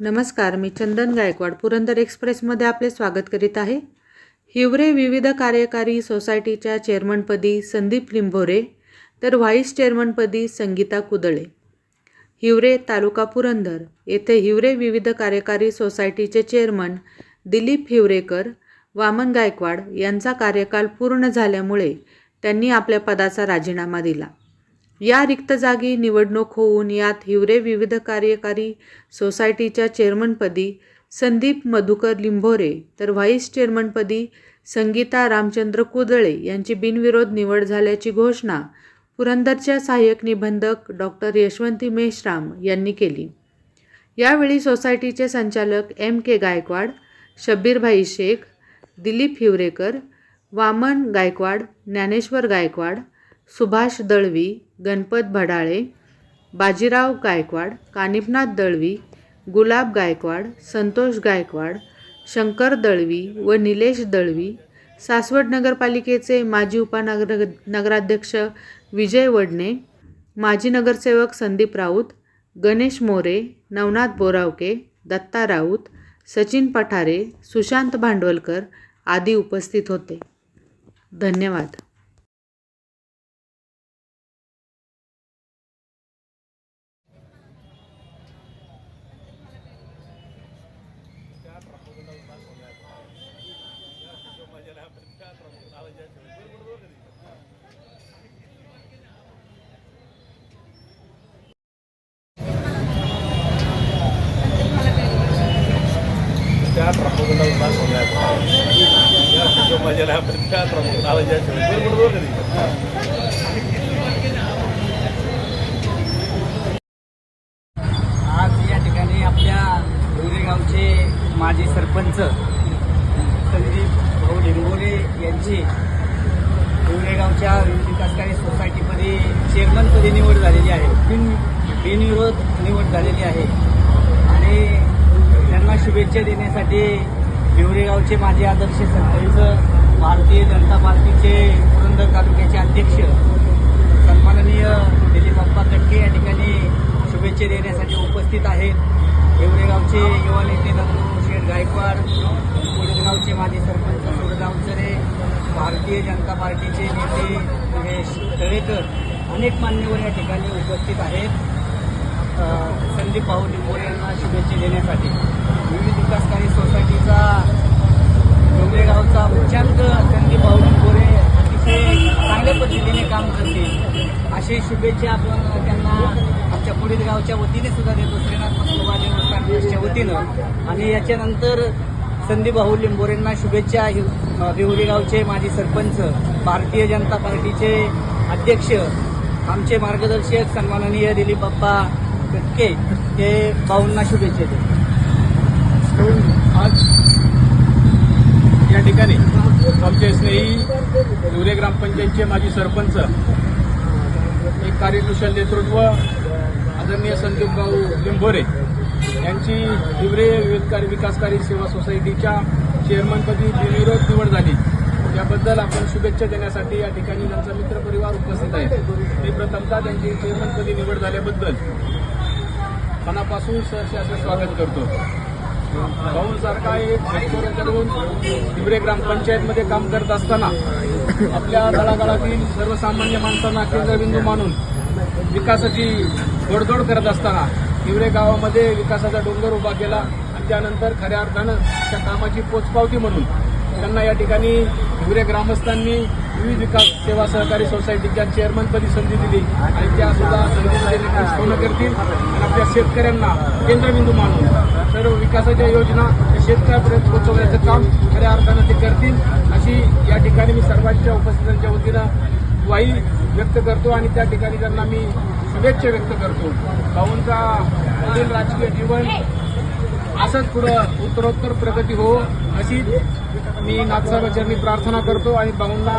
नमस्कार मी चंदन गायकवाड पुरंदर एक्सप्रेसमध्ये आपले स्वागत करीत आहे. हिवरे विविध कार्यकारी सोसायटीच्या चेअरमनपदी संदीप लिंभोरे तर व्हाईस चेअरमनपदी संगीता कुदळे. हिवरे तालुका पुरंदर येथे हिवरे विविध कार्यकारी सोसायटीचे चेअरमन दिलीप हिवरेकर वामन गायकवाड यांचा कार्यकाल पूर्ण झाल्यामुळे त्यांनी आपल्या पदाचा राजीनामा दिला. या रिक्त जागी निवडणूक होऊन यात हिवरे विविध कार्यकारी सोसायटीच्या चेअरमनपदी संदीप मधुकर लिंभोरे तर व्हाईस चेअरमनपदी संगीता रामचंद्र कुदळे यांची बिनविरोध निवड झाल्याची घोषणा पुरंदरच्या सहाय्यक निबंधक डॉक्टर यशवंती मेश्राम यांनी केली. यावेळी सोसायटीचे संचालक एम के गायकवाड शब्बीरभाई शेख दिलीप हिवरेकर वामन गायकवाड ज्ञानेश्वर गायकवाड सुभाष दळवी गणपत भडाळे बाजीराव गायकवाड कानिपनाथ दळवी गुलाब गायकवाड संतोष गायकवाड शंकर दळवी व निलेश दळवी सासवड नगरपालिकेचे माजी उपनगर नगराध्यक्ष विजय वडणे माजी नगरसेवक संदीप राऊत गणेश मोरे नवनाथ बोरावके दत्ता राऊत सचिन पठारे सुशांत भांडवलकर आदी उपस्थित होते. धन्यवाद. teatro porque no más con la yo mañana teatro porque no la ya se me fue por dónde यांची हिवरे विकास कार्य सोसायटीमध्ये चेअरमनपदी निवड झालेली आहे. बिन बिनविरोध निवड झालेली आहे. आणि त्यांना शुभेच्छा देण्यासाठी हिवरेगावचे माजी आदर्श सरपंच भारतीय जनता पार्टीचे पुरंदर तालुक्याचे अध्यक्ष सन्माननीय दिलीपप्पा कटके या ठिकाणी शुभेच्छा देण्यासाठी उपस्थित आहेत. हिवरेगावचे युवा नेते दत्तू शेठ गायकवाड कोडगावचे माजी सरपंच सुरगावचरे भारतीय जनता पार्टीचे नेते महेश तळेकर अनेक मान्यवर या ठिकाणी उपस्थित आहेत. संदीप भाऊ निंबोरे यांना शुभेच्छा देण्यासाठी. विविध विकासकारी सोसायटीचा डोंगरेगावचा उच्चांक संदीप भाऊ निंबोरे अतिशय चांगल्या पद्धतीने काम करतील. अशी शुभेच्छा आपण त्यांना आमच्या पुढील गावच्या वतीने सुद्धा देतो. श्रीनाथ मस्तोबा देवस्थान ट्रस्टच्या वतीनं. आणि याच्यानंतर संदीप भाऊ लिंबोरेंना शुभेच्छा. आहे अ, हिवरी गावचे माजी सरपंच भारतीय जनता पार्टीचे अध्यक्ष आमचे मार्गदर्शक सन्माननीय दिलीप बाप्पा कटके हे भाऊंना शुभेच्छा देतो. आज या ठिकाणी आमचे स्नेही हिवरे ग्रामपंचायतचे माजी सरपंच एक कार्यकुशल नेतृत्व आदरणीय संदीप भाऊ लिंबोरे यांची हिवरे विविधकारी विकासकारी सेवा सोसायटीच्या चेअरमनपदी बिनविरोध निवड झाली. याबद्दल आपण शुभेच्छा देण्यासाठी या ठिकाणी त्यांचा मित्रपरिवार उपस्थित आहे. मी प्रथमतः त्यांची चेअरमनपदी निवड झाल्याबद्दल मनापासून सहर्ष असं स्वागत करतो. भाऊ सारखा एक हेक्टर करून हिवरे ग्रामपंचायतमध्ये काम करत असताना आपल्या तळागाळातील सर्वसामान्य माणसांना केंद्रबिंदू मानून विकासाची गोडधोड करत असताना हिवरे गावामध्ये विकासाचा डोंगर उभा केला आणि त्यानंतर खऱ्या अर्थानं त्या कामाची पोचपावती म्हणून त्यांना या ठिकाणी हिवरे ग्रामस्थांनी विविध विकास सेवा सहकारी सोसायटीच्या चेअरमनपदी संधी दिली आणि त्या सुद्धा संधीमध्ये पूर्ण करतील. आणि आपल्या शेतकऱ्यांना केंद्रबिंदू मानून सर्व विकासाच्या योजना शेतकऱ्यापर्यंत पोहोचवण्याचं काम खऱ्या अर्थानं ते करतील. अशी या ठिकाणी मी सर्वांच्या उपस्थितांच्या वतीनं ग्वाही व्यक्त करतो आणि त्या ठिकाणी त्यांना मी शुभेच्छा व्यक्त करतो. भाऊंचा पुढील राजकीय जीवन असंच पुढं उत्तरोत्तर प्रगती हो अशी मी नाथसाहेबांनी प्रार्थना करतो आणि भाऊंना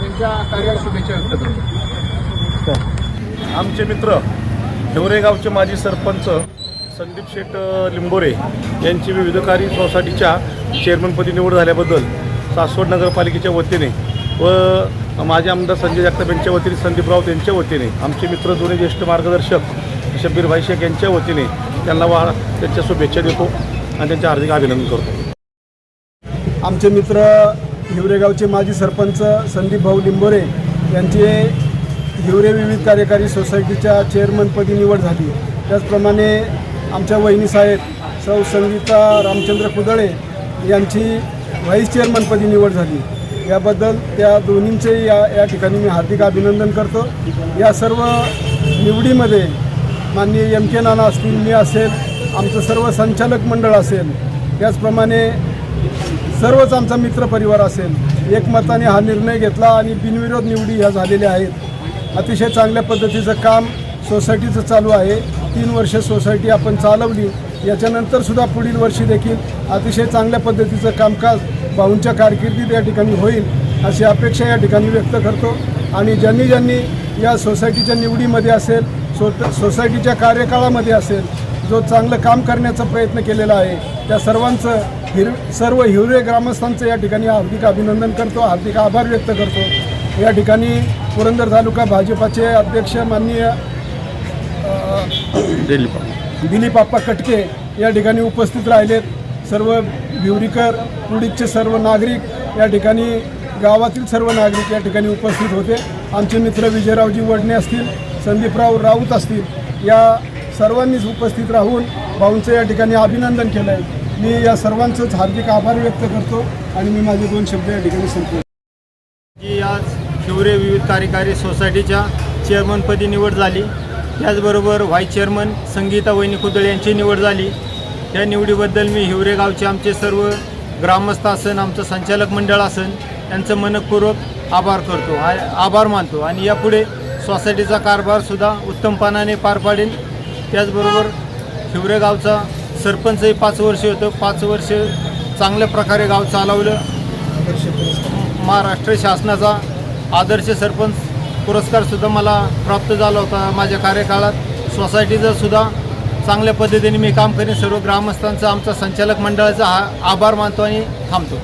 त्यांच्या कार्याला शुभेच्छा व्यक्त करतो. आमचे मित्र हिवरेगावचे माजी सरपंच संदीप शेठ लिंबोरे यांची विविधकारी सोसायटीच्या चेअरमनपदी निवड झाल्याबद्दल सासवड नगरपालिकेच्या वतीने व माझे आमदार संजय जगताप यांच्या वतीने संदीप राऊत यांच्या वतीने आमचे मित्र जुने ज्येष्ठ मार्गदर्शक शब्बीर भाई शेख यांच्या वतीने त्यांना वा त्यांच्या शुभेच्छा देतो आणि त्यांचे हार्दिक अभिनंदन करतो. आमचे मित्र हिवरेगावचे माजी सरपंच संदीप भाऊ लिंबोरे यांचे हिवरे विविध कार्यकारी सोसायटीच्या चेअरमनपदी निवड झाली. त्याचप्रमाणे आमच्या वहिनीसाहेब सौ संगीता रामचंद्र कुदळे यांची व्हाईस चेअरमनपदी निवड झाली. याबद्दल त्या दोन्हींचे या या ठिकाणी मी हार्दिक अभिनंदन करतो. या सर्व निवडीमध्ये माननीय एम के नाना असतील मी असेल आमचं सर्व संचालक मंडळ असेल त्याचप्रमाणे सर्वच आमचा मित्रपरिवार असेल एकमताने हा निर्णय घेतला आणि बिनविरोध निवडी ह्या झालेल्या आहेत. अतिशय चांगल्या पद्धतीचं काम सोसायटीचं चालू आहे. तीन वर्ष सोसायटी आपण चालवली. याच्यानंतर सुद्धा पुढील वर्षी देखील अतिशय चांगल्या पद्धतीचं कामकाज भाऊंच्या कारकिर्दीत या ठिकाणी होईल अशी अपेक्षा या ठिकाणी व्यक्त करतो. आणि ज्यांनी ज्यांनी या सोसायटीच्या निवडीमध्ये असेल सो सोसायटीच्या कार्यकाळामध्ये असेल जो चांगलं काम करण्याचा प्रयत्न केलेला आहे त्या सर्वांचं हिर सर्व हिवरे ग्रामस्थांचं या ठिकाणी हार्दिक अभिनंदन करतो हार्दिक आभार व्यक्त करतो. या ठिकाणी पुरंदर तालुका भाजपाचे अध्यक्ष माननीय दिलीप आप्पा कटके या ठिकाणी उपस्थित राहिलेत. सर्व भिवरीकर पुडीचे सर्व नागरिक या ठिकाणी गावातील सर्व नागरिक या ठिकाणी उपस्थित होते. आमचे मित्र विजयरावजी वडणे असतील संदीपराव राऊत असतील या सर्वांनीच उपस्थित राहून भाऊंचं या ठिकाणी अभिनंदन केलं आहे मी या सर्वांचंच हार्दिक आभार व्यक्त करतो आणि मी माझे दोन शब्द या ठिकाणी संपतो जी आज शिवरे विविध कार्यकारी सोसायटीच्या चेअरमनपदी निवड झाली. त्याचबरोबर व्हाईस चेअरमन संगीता वैनी कुदळे यांची निवड झाली. या निवडीबद्दल मी हिवरे गावचे आमचे सर्व ग्रामस्थ असन आमचं संचालक मंडळ असन यांचं मनपूर्वक आभार करतो आभार मानतो. आणि यापुढे सोसायटीचा कारभारसुद्धा उत्तमपणाने पार पाडेल. त्याचबरोबर हिवरे गावचा सरपंचही पाच वर्ष होतं. पाच वर्ष चांगल्या प्रकारे गाव चालवलं. महाराष्ट्र शासनाचा आदर्श सरपंच पुरस्कारसुद्धा मला प्राप्त झाला होता. माझ्या कार्यकाळात सोसायटीचा सुद्धा चांगल्या पद्धतीने मी काम करेन. सर्व ग्रामस्थांचा आमचा संचालक मंडळाचा हा आभार मानतो आणि थांबतो.